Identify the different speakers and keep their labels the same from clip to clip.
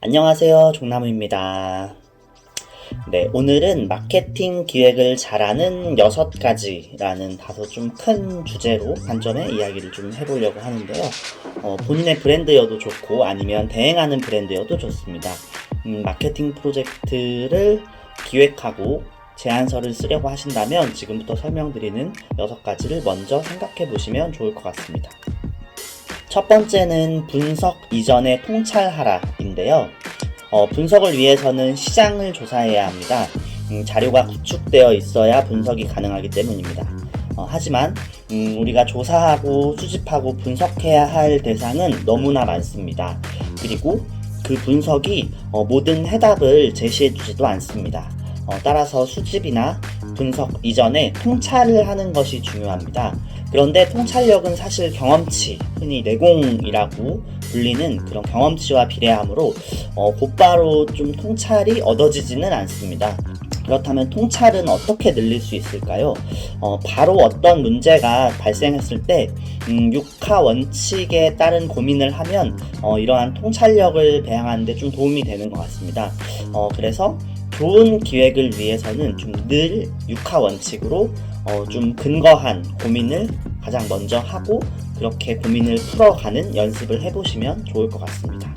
Speaker 1: 안녕하세요. 종나무입니다. 네, 오늘은 마케팅 기획을 잘하는 6가지라는 다소 좀 큰 주제로 관점의 이야기를 좀 해보려고 하는데요. 어, 본인의 브랜드여도 좋고 아니면 대행하는 브랜드여도 좋습니다. 음, 마케팅 프로젝트를 기획하고 제안서를 쓰려고 하신다면 지금부터 설명드리는 6가지를 먼저 생각해 보시면 좋을 것 같습니다. 첫 번째는 분석 이전에 통찰하라 인데요. 어, 분석을 위해서는 시장을 조사해야 합니다. 음, 자료가 구축되어 있어야 분석이 가능하기 때문입니다. 어, 하지만 음, 우리가 조사하고 수집하고 분석해야 할 대상은 너무나 많습니다. 그리고 그 분석이 어, 모든 해답을 제시해 주지도 않습니다. 어, 따라서 수집이나 분석 이전에 통찰을 하는 것이 중요합니다. 그런데 통찰력은 사실 경험치, 흔히 내공이라고 불리는 그런 경험치와 비례하므로 어, 곧바로 좀 통찰이 얻어지지는 않습니다. 그렇다면 통찰은 어떻게 늘릴 수 있을까요? 어, 바로 어떤 문제가 발생했을 때 음, 6하 원칙에 따른 고민을 하면 어, 이러한 통찰력을 배양하는데 좀 도움이 되는 것 같습니다. 어, 그래서 좋은 기획을 위해서는 좀늘 6하 원칙으로 어, 좀 근거한 고민을 가장 먼저 하고 그렇게 고민을 풀어가는 연습을 해보시면 좋을 것 같습니다.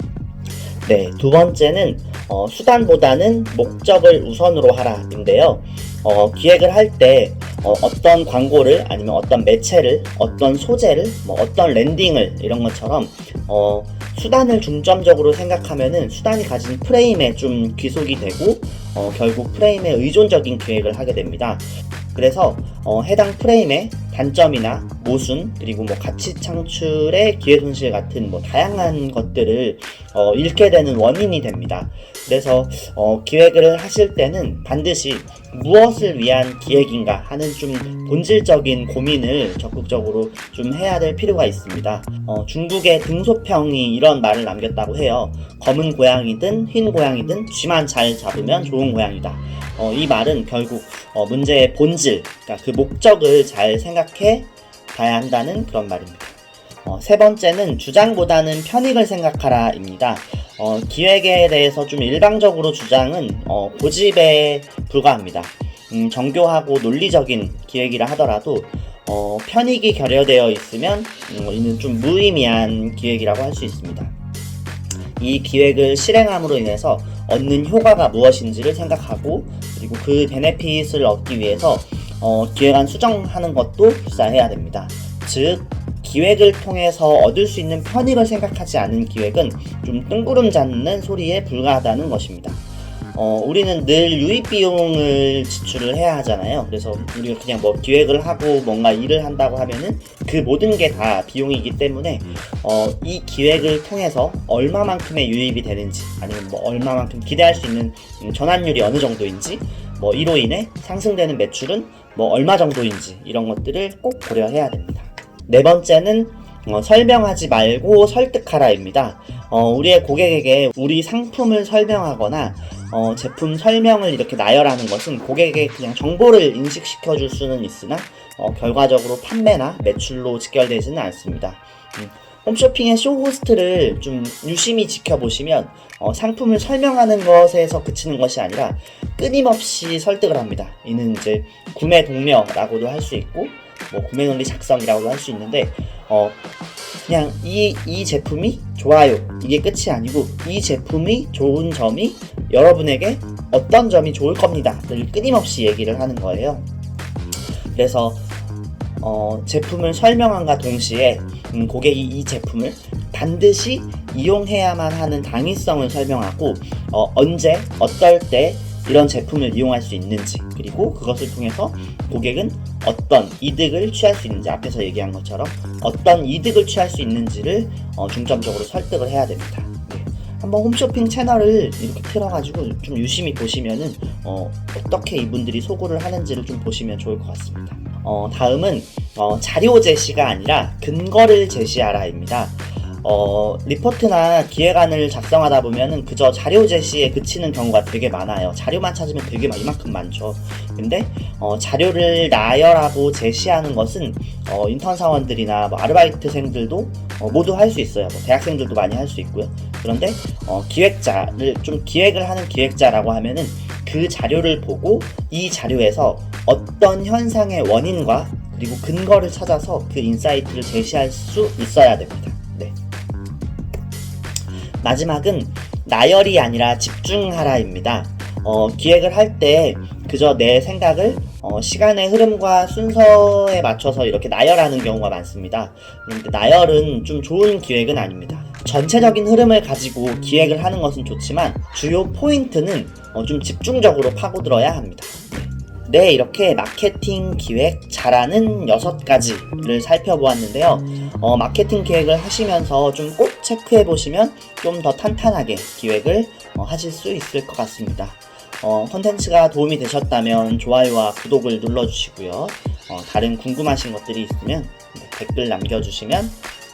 Speaker 1: 네, 두 번째는 어, 수단보다는 목적을 우선으로 하라인데요. 어, 기획을 할때 어, 떤 광고를 아니면 어떤 매체를 어떤 소재를 뭐 어떤 랜딩을 이런 것처럼 어, 수단을 중점적으로 생각하면은 수단이 가진 프레임에 좀 귀속이 되고 어, 결국 프레임에 의존적인 기획을 하게 됩니다. 그래서 어, 해당 프레임의 단점이나 모순 그리고 뭐 가치 창출의 기회 손실 같은 뭐 다양한 것들을 어, 잃게 되는 원인이 됩니다. 그래서 어, 기획을 하실 때는 반드시 무엇을 위한 기획인가 하는 좀 본질적인 고민을 적극적으로 좀 해야 될 필요가 있습니다. 어, 중국의 등소평이 이런 말을 남겼다고 해요. 검은 고양이든 흰 고양이든 쥐만 잘 잡으면 좋은 고양이다. 어, 이 말은 결국 어, 문제의 본질, 그러니까 그 목적을 잘 생각해 봐야 한다는 그런 말입니다. 어, 세 번째는 주장보다는 편익을 생각하라입니다. 어, 기획에 대해서 좀 일방적으로 주장은 어, 고집에 불과합니다. 음, 정교하고 논리적인 기획이라 하더라도 어, 편익이 결여되어 있으면 음, 이는 좀 무의미한 기획이라고 할 수 있습니다. 이 기획을 실행함으로 인해서 얻는 효과가 무엇인지를 생각하고 그리고 그 베네핏을 얻기 위해서 어, 기획안 수정하는 것도 불사해야 됩니다. 즉 기획을 통해서 얻을 수 있는 편익을 생각하지 않은 기획은 좀 뜬구름 잡는 소리에 불과하다는 것입니다. 어, 우리는 늘 유입 비용을 지출을 해야 하잖아요. 그래서 우리가 그냥 뭐 기획을 하고 뭔가 일을 한다고 하면은 그 모든 게 다 비용이기 때문에 어, 이 기획을 통해서 얼마만큼의 유입이 되는지 아니면 뭐 얼마만큼 기대할 수 있는 음, 전환율이 어느 정도인지 뭐 이로 인해 상승되는 매출은 뭐 얼마 정도인지 이런 것들을 꼭 고려해야 됩니다. 네 번째는 어, 설명하지 말고 설득하라입니다. 어, 우리의 고객에게 우리 상품을 설명하거나 어, 제품 설명을 이렇게 나열하는 것은 고객에게 그냥 정보를 인식시켜 줄 수는 있으나 어, 결과적으로 판매나 매출로 직결되지는 않습니다. 음, 홈쇼핑의 쇼호스트를 좀 유심히 지켜보시면 어, 상품을 설명하는 것에서 그치는 것이 아니라 끊임없이 설득을 합니다. 이는 이제 구매 동료라고도 할 수 있고 뭐 구매 논리 작성이라고도 할 수 있는데 어, 그냥 이, 이 제품이 좋아요. 이게 끝이 아니고 이 제품이 좋은 점이 여러분에게 어떤 점이 좋을 겁니다. 늘 끊임없이 얘기를 하는 거예요. 그래서 어, 제품을 설명함과 동시에 음, 고객이 이 제품을 반드시 이용해야만 하는 당위성을 설명하고 어, 언제 어떨 때 이런 제품을 이용할 수 있는지 그리고 그것을 통해서 고객은 어떤 이득을 취할 수 있는지 앞에서 얘기한 것처럼 어떤 이득을 취할 수 있는지를 어, 중점적으로 설득을 해야 됩니다. 네. 한번 홈쇼핑 채널을 이렇게 틀어가지고 좀 유심히 보시면은 어, 떻게 이분들이 소구를 하는지를 좀 보시면 좋을 것 같습니다. 어, 다음은 어, 자료 제시가 아니라 근거를 제시하라입니다. 어, 리포트나 기획안을 작성하다 보면은 그저 자료 제시에 그치는 경우가 되게 많아요. 자료만 찾으면 되게 막 이만큼 많죠. 근데 어, 자료를 나열하고 제시하는 것은 어, 인턴 사원들이나 뭐 아르바이트생들도 어, 모두 할 수 있어요. 뭐 대학생들도 많이 할 수 있고요. 그런데 어, 기획자를 좀 기획을 하는 기획자라고 하면은 그 자료를 보고 이 자료에서 어떤 현상의 원인과 그리고 근거를 찾아서 그 인사이트를 제시할 수 있어야 됩니다. 네. 마지막은 나열이 아니라 집중하라입니다. 어, 기획을 할 때 그저 내 생각을 어, 시간의 흐름과 순서에 맞춰서 이렇게 나열하는 경우가 많습니다. 그런데 나열은 좀 좋은 기획은 아닙니다. 전체적인 흐름을 가지고 기획을 하는 것은 좋지만 주요 포인트는 어, 좀 집중적으로 파고들어야 합니다. 네, 이렇게 마케팅 기획 잘하는 여섯 가지를 살펴보았는데요. 어, 마케팅 기획을 하시면서 좀 꼭 체크해 보시면 좀 더 탄탄하게 기획을 어, 하실 수 있을 것 같습니다. 어, 콘텐츠가 도움이 되셨다면 좋아요와 구독을 눌러주시고요. 어, 다른 궁금하신 것들이 있으면 네, 댓글 남겨주시면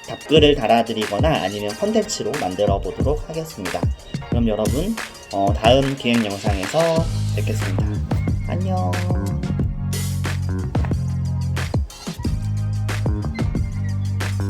Speaker 1: 답글을 달아드리거나 아니면 콘텐츠로 만들어 보도록 하겠습니다. 그럼 여러분 어, 다음 기획 영상에서 뵙겠습니다.